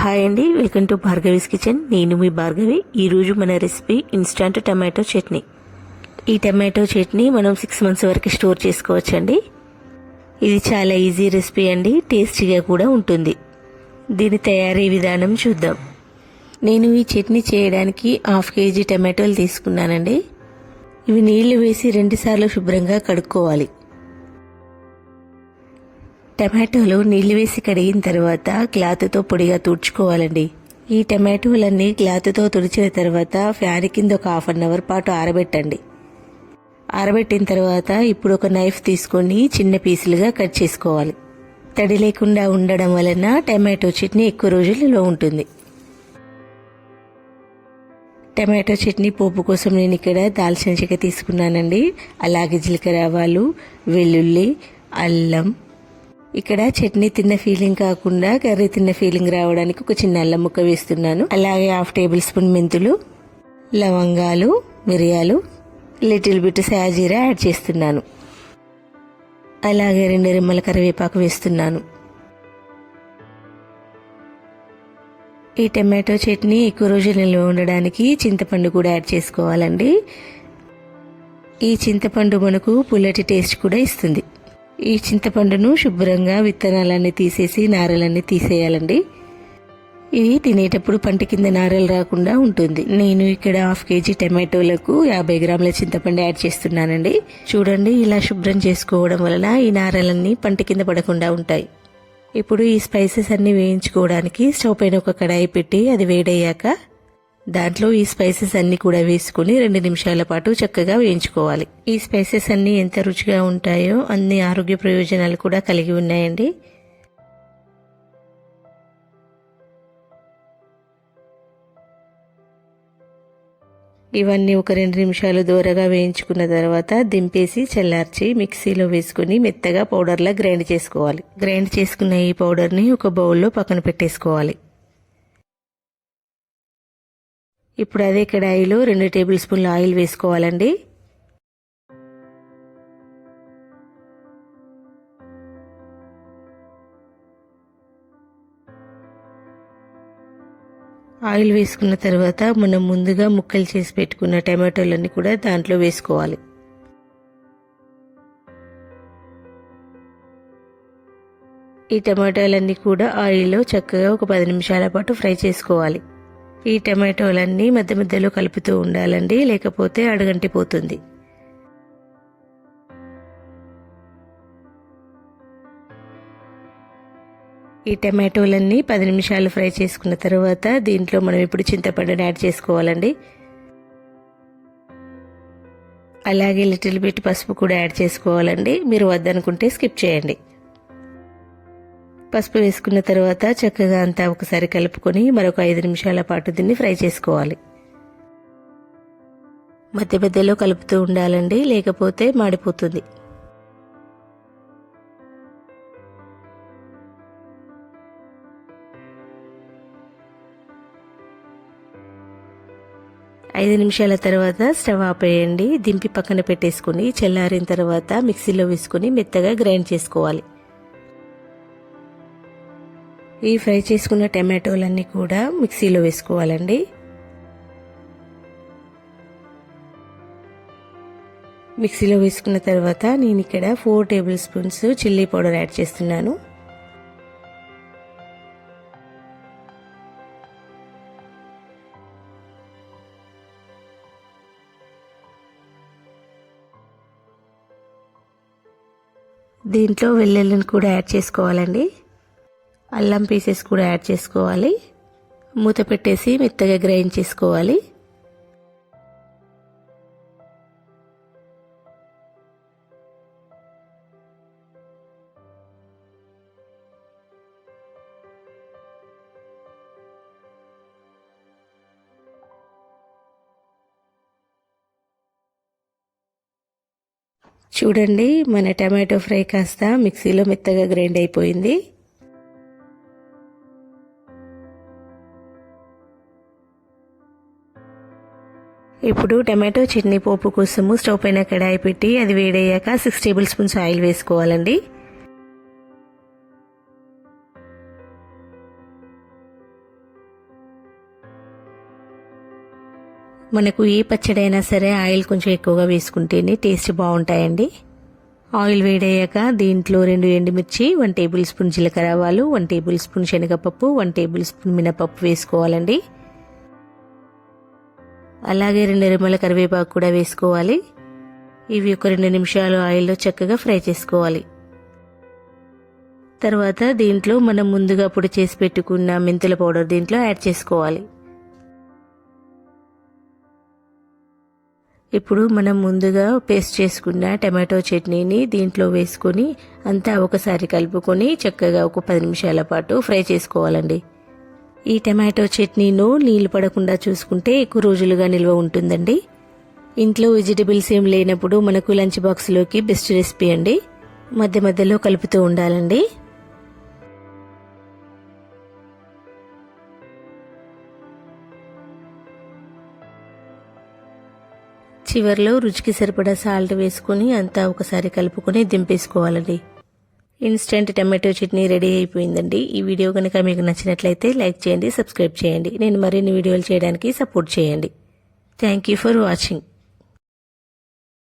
Hi అండి welcome to Bhargavi's kitchen నేను మీ భార్గవి ఈరోజు మన రెసిపీ ఇన్స్టంట్ టమాటో చట్నీ. ఈ టమాటో చట్నీ మనం సిక్స్ మంత్స్ వరకు స్టోర్ చేసుకోవచ్చండి. ఇది చాలా ఈజీ రెసిపీ అండి. టేస్టీగా కూడా ఉంటుంది. దీని తయారీ విధానం చూద్దాం. నేను ఈ చట్నీ చేయడానికి హాఫ్ కేజీ టమాటోలు తీసుకున్నానండి. ఇవి నీళ్ళు వేసి రెండుసార్లు శుభ్రంగా కడుక్కోవాలి. టమాటోలు నీళ్ళు వేసి కడిగిన తర్వాత క్లాత్తో పొడిగా తుడుచుకోవాలండి. ఈ టమాటోలన్నీ క్లాత్తో తుడిచిన తర్వాత ఫ్యాన్ కింద ఒక హాఫ్ అన్ అవర్ పాటు ఆరబెట్టండి. ఆరబెట్టిన తర్వాత ఇప్పుడు ఒక నైఫ్ తీసుకొని చిన్న పీసులుగా కట్ చేసుకోవాలి. తడి లేకుండా ఉండడం వలన టమాటో చట్నీ ఎక్కువ రోజులలో ఉంటుంది. టమాటో చట్నీ పోపు కోసం నేను ఇక్కడ దాల్చిన చెక్క తీసుకున్నానండి. అలాగే జీలకర్ర ఆవాలు వెల్లుల్లి అల్లం ఇక్కడ చట్నీ తిన్న ఫీలింగ్ కాకుండా కర్రీ తిన్న ఫీలింగ్ రావడానికి ఒక చిన్న అల్లం ముక్క వేస్తున్నాను. అలాగే హాఫ్ టేబుల్ స్పూన్ మెంతులు లవంగాలు మిరియాలు లిటిల్ బిట్ సాజీరా యాడ్ చేస్తున్నాను. అలాగే రెండు రెమ్మల కరివేపాకు వేస్తున్నాను. ఈ టమాటో చట్నీ ఎక్కువ రోజులు నిల్వ ఉండడానికి చింతపండు కూడా యాడ్ చేసుకోవాలండి. ఈ చింతపండు మనకు పుల్లటి టేస్ట్ కూడా ఇస్తుంది. ఈ చింతపండును శుభ్రంగా విత్తనాలన్నీ తీసేసి నారలన్నీ తీసేయాలండి. ఇది తినేటప్పుడు పంట కింద నారలు రాకుండా ఉంటుంది. నేను ఇక్కడ హాఫ్ కేజీ టమాటోలకు యాభై గ్రాముల చింతపండు యాడ్ చేస్తున్నానండి. చూడండి ఇలా శుభ్రం చేసుకోవడం వలన ఈ నారలన్నీ పంట కింద పడకుండా ఉంటాయి. ఇప్పుడు ఈ స్పైసెస్ అన్ని వేయించుకోవడానికి స్టవ్ పైన ఒక కడాయి పెట్టి అది వేడయ్యాక దాంట్లో ఈ స్పైసెస్ అన్ని కూడా వేసుకుని రెండు నిమిషాల పాటు చక్కగా వేయించుకోవాలి. ఈ స్పైసెస్ అన్ని ఎంత రుచిగా ఉంటాయో అన్ని ఆరోగ్య ప్రయోజనాలు కూడా కలిగి ఉన్నాయండి. ఇవన్నీ ఒక రెండు నిమిషాలు దూరగా వేయించుకున్న తర్వాత దింపేసి చల్లార్చి మిక్సీలో వేసుకుని మెత్తగా పౌడర్లా గ్రైండ్ చేసుకోవాలి. గ్రైండ్ చేసుకున్న ఈ పౌడర్ని ఒక బౌల్లో పక్కన పెట్టేసుకోవాలి. ఇప్పుడు అదే కడాయిలో రెండు టేబుల్ స్పూన్ల ఆయిల్ వేసుకోవాలండి. ఆయిల్ వేసుకున్న తర్వాత మనం ముందుగా ముక్కలు చేసి పెట్టుకున్న టమాటోలన్నీ కూడా దాంట్లో వేసుకోవాలి. ఈ టమాటాలన్నీ కూడా ఆయిల్లో చక్కగా ఒక పది నిమిషాల పాటు ఫ్రై చేసుకోవాలి. ఈ టమాటోలన్నీ మధ్య మధ్యలో కలుపుతూ ఉండాలండి లేకపోతే అడగంటిపోతుంది. ఈ టమాటోలన్నీ పది నిమిషాలు ఫ్రై చేసుకున్న తర్వాత దీంట్లో మనం ఇప్పుడు చింతపండుని యాడ్ చేసుకోవాలండి. అలాగే లిటిల్ బిట్ పసుపు కూడా యాడ్ చేసుకోవాలండి. మీరు వద్దనుకుంటే స్కిప్ చేయండి. పసుపు వేసుకున్న తర్వాత చక్కగా అంతా ఒకసారి కలుపుకొని మరొక ఐదు నిమిషాల పాటు దీన్ని ఫ్రై చేసుకోవాలి. మధ్య మధ్యలో కలుపుతూ ఉండాలండి లేకపోతే మాడిపోతుంది. ఐదు నిమిషాల తర్వాత స్టవ్ ఆపేయండి దింపి పక్కన పెట్టేసుకుని చల్లారిన తర్వాత మిక్సీలో వేసుకుని మెత్తగా గ్రైండ్ చేసుకోవాలి. ఈ ఫ్రై చేసుకున్న టమాటోలన్నీ కూడా మిక్సీలో వేసుకోవాలండి. మిక్సీలో వేసుకున్న తర్వాత నేను ఇక్కడ four tablespoons chilli powder add చేస్తున్నాను. దీంట్లో వెల్లుల్లిని కూడా యాడ్ చేసుకోవాలండి. అల్లం పీసెస్ కూడా యాడ్ చేసుకోవాలి. మూత పెట్టేసి మెత్తగా గ్రైండ్ చేసుకోవాలి. చూడండి మన టమాటో ఫ్రై కాస్త మిక్సీలో మెత్తగా గ్రైండ్ అయిపోయింది. ఇప్పుడు టమాటో చట్నీ పోపు కోసము స్టవ్ పైన కడాయి పెట్టి అది వేడయ్యాక సిక్స్ టేబుల్ స్పూన్స్ ఆయిల్ వేసుకోవాలండి. మనకు ఏ పచ్చడైనా సరే ఆయిల్ కొంచెం ఎక్కువగా వేసుకుంటేనే టేస్ట్ బాగుంటాయండి. ఆయిల్ వేడయ్యాక దీంట్లో రెండు ఎండుమిర్చి వన్ టేబుల్ స్పూన్ జీలకర్ర ఆవాలు వన్ టేబుల్ స్పూన్ శనగపప్పు వన్ టేబుల్ స్పూన్ మినపప్పు వేసుకోవాలండి. అలాగే రెండు రెమ్మల కరివేపాకు కూడా వేసుకోవాలి. ఇవి ఒక రెండు నిమిషాలు ఆయిల్లో చక్కగా ఫ్రై చేసుకోవాలి. తర్వాత దీంట్లో మనం ముందుగా పొడి చేసి పెట్టుకున్న మెంతుల పౌడర్ దీంట్లో యాడ్ చేసుకోవాలి. ఇప్పుడు మనం ముందుగా పేస్ట్ చేసుకున్న టమాటో చట్నీని దీంట్లో వేసుకొని అంతా ఒకసారి కలుపుకొని చక్కగా ఒక పది నిమిషాల పాటు ఫ్రై చేసుకోవాలండి. ఈ టమాటో చట్నీను నీళ్ళు పడకుండా చూసుకుంటే ఎక్కువ రోజులుగా నిల్వ ఉంటుందండి. ఇంట్లో వెజిటబుల్స్ ఏం లేనప్పుడు మనకు లంచ్ బాక్స్లోకి బెస్ట్ రెసిపీ అండి. మధ్య మధ్యలో కలుపుతూ ఉండాలండి. చివరిలో రుచికి సరిపడా సాల్ట్ వేసుకొని అంతా ఒకసారి కలుపుకొని దింపేసుకోవాలండి. ఇన్స్టెంట్ టమాటో చట్నీ రెడీ అయిపోయిందండి. ఈ వీడియో కనుక మీకు నచ్చినట్లయితే లైక్ చేయండి సబ్స్క్రైబ్ చేయండి. నేను మరిన్ని వీడియోలు చేయడానికి సపోర్ట్ చేయండి. Thank you for watching